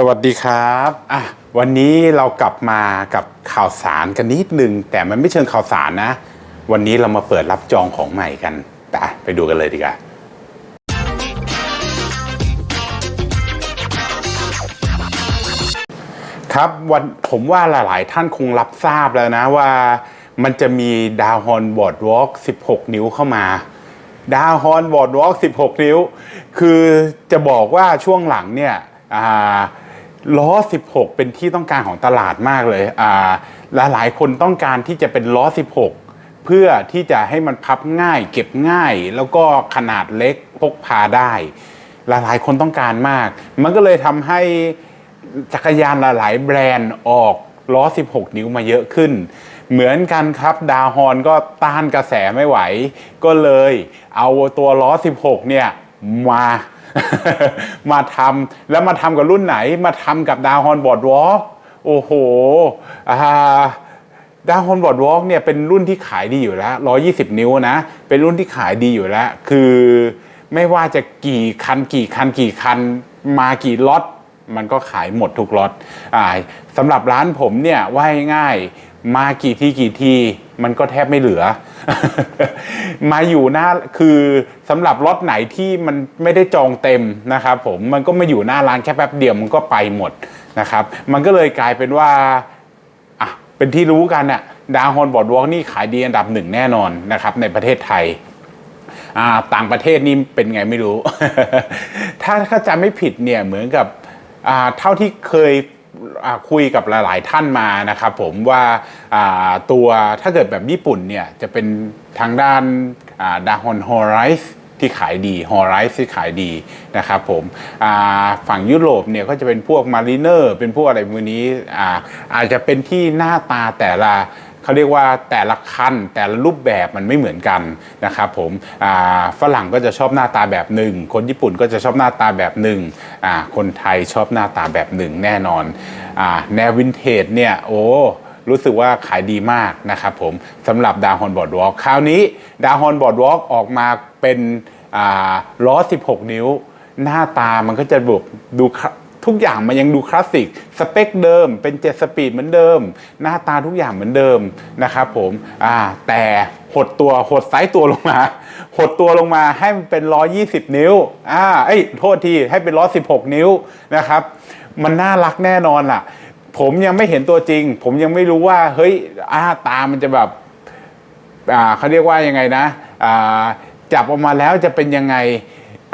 สวัสดีครับอะวันนี้เรากลับมากับข่าวสารกันนิดนึง แต่มันไม่เชิงข่าวสารนะ วันนี้เรามาเปิดรับจองของใหม่กันไปไปดูกันเลยดีกว่าครับวันผมว่าหลาย ๆ ท่านคงรับทราบแล้วนะว่ามันจะมีดาวฮอนบอร์ดวอล์ก16 นิ้วเข้ามาดาวฮอนบอร์ดวอล์ก16 นิ้ว คือจะบอกว่าช่วงหลังเนี่ยอ่า ล้อ 16 เป็นที่ต้องการของตลาดมากเลยอ่าและหลายคนต้องการที่จะเป็นล้อ 16 เพื่อที่จะให้มันพับง่าย เก็บง่าย แล้วก็ขนาดเล็กพกพาได้ หลายๆคนต้องการมาก มันก็เลยทำให้จักรยานหลายแบรนด์ออกล้อ 16 นิ้วมาเยอะขึ้น เหมือนกันครับดาวฮอนก็ต้านกระแสไม่ไหว ก็เลยเอาตัวล้อ 16 เนี่ยมา มาทำแล้วมาทำกับรุ่นไหน มาทำกับดาวฮอนบอร์ดวอล์กโอ้โหดาวฮอนบอร์ดวอล์กเนี่ยเป็นรุ่นที่ขายดีอยู่แล้ว 120 นิ้วนะ เป็นรุ่นที่ขายดีอยู่แล้ว คือไม่ว่าจะกี่คันกี่คันกี่คันมากี่ล็อตมันก็ขายหมดทุกล็อตอสำหรับร้านผมเนี่ยว่าง่ายมากี่ที่กี่ทีมันก็แทบไม่เหลือมาอยู่หน้าคือสำหรับล็อตไหนที่มันไม่ได้จองเต็มนะครับผมมันก็มาอยู่หน้าร้านแค่แป๊บเดียวมันก็ไปหมดนะครับ มันก็เลยกลายเป็นว่าอะเป็นที่รู้กันน่ะดาวฮอนบอดวอล์กนี่ขายดีอันดับหนึ่งแน่นอนนะครับในประเทศไทยอ่าต่างประเทศนี่เป็นไงไม่รู้ ถ้าถ้าจำไม่ผิดเนี่ยเหมือนกับอ่าเท่าที่เคย คุยกับหลาย ๆ ท่านมานะครับผมว่าตัวถ้าเกิดแบบญี่ปุ่นเนี่ยจะเป็นทางด้านดาฮอนฮอไรส์ที่ขายดีฮอไรส์ที่ขายดีนะครับผมฝั่งยุโรปเนี่ยก็จะเป็นพวกมารีเนอร์เป็นพวกอะไรพวกนี้อาอาจจะเป็นที่หน้าตาแต่ละเขาเรียกว่าแต่ละคันแต่ละรูปแบบมันไม่เหมือนกันนะครับผมฝรั่งก็จะชอบหน้าตาแบบหนึ่งคนญี่ปุ่นก็จะชอบหน้าตาแบบหนึ่ง คนไทยชอบหน้าตาแบบหนึ่งแน่นอนอแนววินเทจเนี่ยโอ้รู้สึกว่าขายดีมากนะครับผมสำหรับดาวฮอนบอร์ดวอล์กคราวนี้ดาวฮอนบอร์ดวอล์กออกมาเป็นล้อ 16 นิ้ว หน้าตามันก็จะแบบดู ทุกอย่างมันยังดูคลาสสิกสเปคเดิมเป็น 7 สปีดเหมือนเดิม หน้าตาทุกอย่างเหมือนเดิมนะครับผมอ่าแต่หดตัวหดไซส์ตัวลงมา หดตัวลงมาให้มันเป็น 120 นิ้วอ่าเอ้ยโทษทีให้เป็น 116 นิ้วนะครับ มันน่ารักแน่นอนล่ะ ผมยังไม่เห็นตัวจริง ผมยังไม่รู้ว่าเฮ้ยอ้าตามันจะแบบอ่าเขาเรียกว่ายังไงนะอ่าจับออกมาแล้วจะเป็นยังไง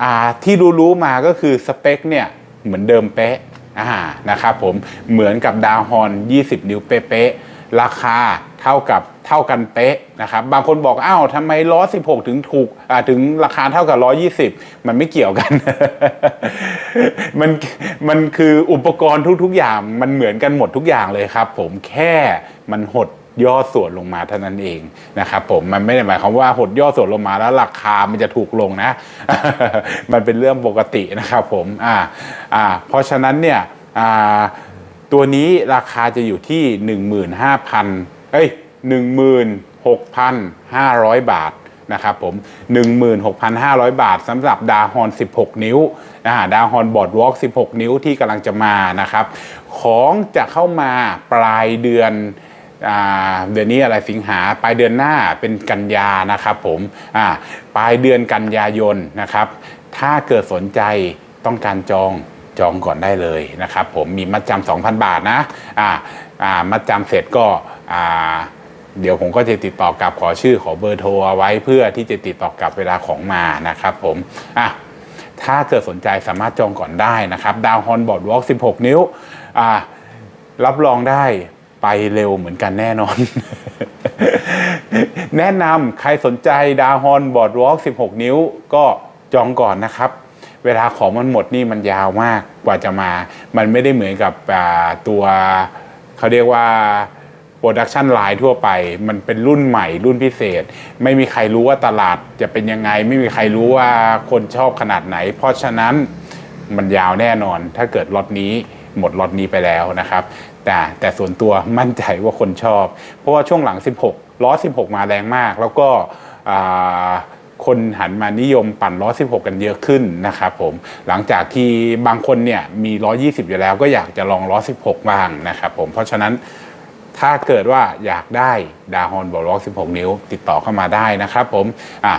อ่าที่รู้ๆมาก็คือสเปคเนี่ย เหมือนเดิมเป๊ะอ่านะครับผมเหมือนกับดาวฮอน 20 นิ้วเป๊ะๆราคาเท่ากับเท่ากันเป๊ะนะครับบางคนบอกอ้าวทำไมล้อ16 ถึงถูกอ่าถึงราคาเท่ากับ120 มันไม่เกี่ยวกัน มันมันคืออุปกรณ์ทุกๆอย่างมันเหมือนกันหมดทุกอย่างเลยครับ ผมแค่มันหด ย่อส่วนลงมาเท่านั้นเองนะครับผมมันไม่ได้หมายความว่าหดย่อส่วนลงมาแล้วราคามันจะถูกลงนะ มันเป็นเรื่องปกตินะครับผมอ่าอ่าเพราะฉะนั้นเนี่ยอ่าตัวนี้ราคาจะอยู่ที่ 15,000เอ้ย16,500 บาทนะครับผม 16,500 บาทสำหรับดาฮอน 16 นิ้วอ่าดาฮอนบอร์ดวอล์ก16 นิ้วที่กำลังจะมานะครับ ของจะเข้ามาปลายเดือน เดือนนี้อะไรสิงหาปลายเดือนหน้าเป็นกันยานะครับผมปลายเดือนกันยายนนะครับ ถ้าเกิดสนใจต้องการจองจองก่อนได้เลยนะครับ ผมมีมัดจำ2,000 บาทนะอ่าอ่ามัดจำเสร็จก็อ่าเดี๋ยวผมก็จะติดต่อกลับขอชื่อขอเบอร์โทรเอาไว้เพื่อที่จะติดต่อกลับเวลาของมานะครับผมอะถ้าเกิดสนใจสามารถจองก่อนได้นะครับ ดาวฮอนบอร์ดวอล์ก16 นิ้วอ่ารับรองได้ ไปเร็วเหมือนกันแน่นอน แนะนำใครสนใจดาฮอนบอร์ดวอล์ก16 นิ้วก็จองก่อนนะครับ เวลาของมันหมดนี่มันยาวมากกว่าจะมา มันไม่ได้เหมือนกับตัวเขาเรียกว่าโปรดักชันไลน์ทั่วไป มันเป็นรุ่นใหม่รุ่นพิเศษ ไม่มีใครรู้ว่าตลาดจะเป็นยังไง ไม่มีใครรู้ว่าคนชอบขนาดไหน เพราะฉะนั้นมันยาวแน่นอน ถ้าเกิดล็อตนี้หมดล็อตนี้ไปแล้วนะครับ แต่แต่ส่วนตัวมั่นใจว่าคนชอบ เพราะว่าช่วงหลัง 16 ล้อ 16 มาแรงมาก แล้วก็คนหันมานิยมปั่นล้อ 16 กันเยอะขึ้นนะครับผม หลังจากที่บางคนเนี่ยมีล้อ 20 อยู่แล้วก็อยากจะลองล้อ 16 บ้างนะครับผม เพราะฉะนั้น ถ้าเกิดว่าอยากได้ดาฮอนบอลล็อก 16 นิ้ว ติดต่อเข้ามาได้นะครับผมอ่า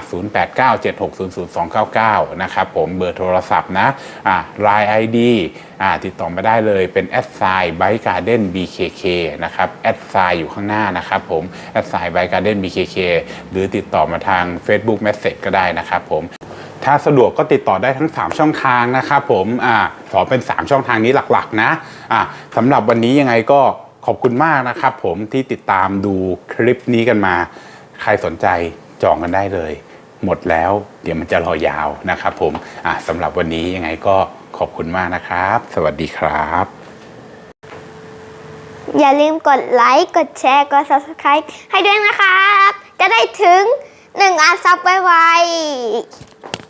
0897600299 นะครับผมเบอร์โทรศัพท์นะอ่า Line ID อ่าติดต่อมาได้เลยเป็นแอดไซน์ไบการ์เด้น BKK นะครับแอดไซน์อยู่ข้างหน้านะครับผมแอดไซน์ไบการ์เด้น BKK หรือติดต่อมาทาง Facebook Message ก็ได้นะครับผมถ้าสะดวกก็ติดต่อได้ทั้ง 3 ช่องทางนะครับผมอ่าขอเป็น 3 ช่องทางนี้หลักๆ นะอ่าสำหรับวันนี้ยังไงก็ ขอบคุณมากนะครับผมที่ติดตามดูคลิปนี้กันมา ใครสนใจจองกันได้เลย หมดแล้วเดี๋ยวมันจะรอยาวนะครับผมอ่าสำหรับวันนี้ยังไงก็ขอบคุณมากนะครับ สวัสดีครับ อย่าลืมกดไลค์กดแชร์กด subscribe ให้ด้วยนะครับ จะได้ถึง1อันซับไวๆ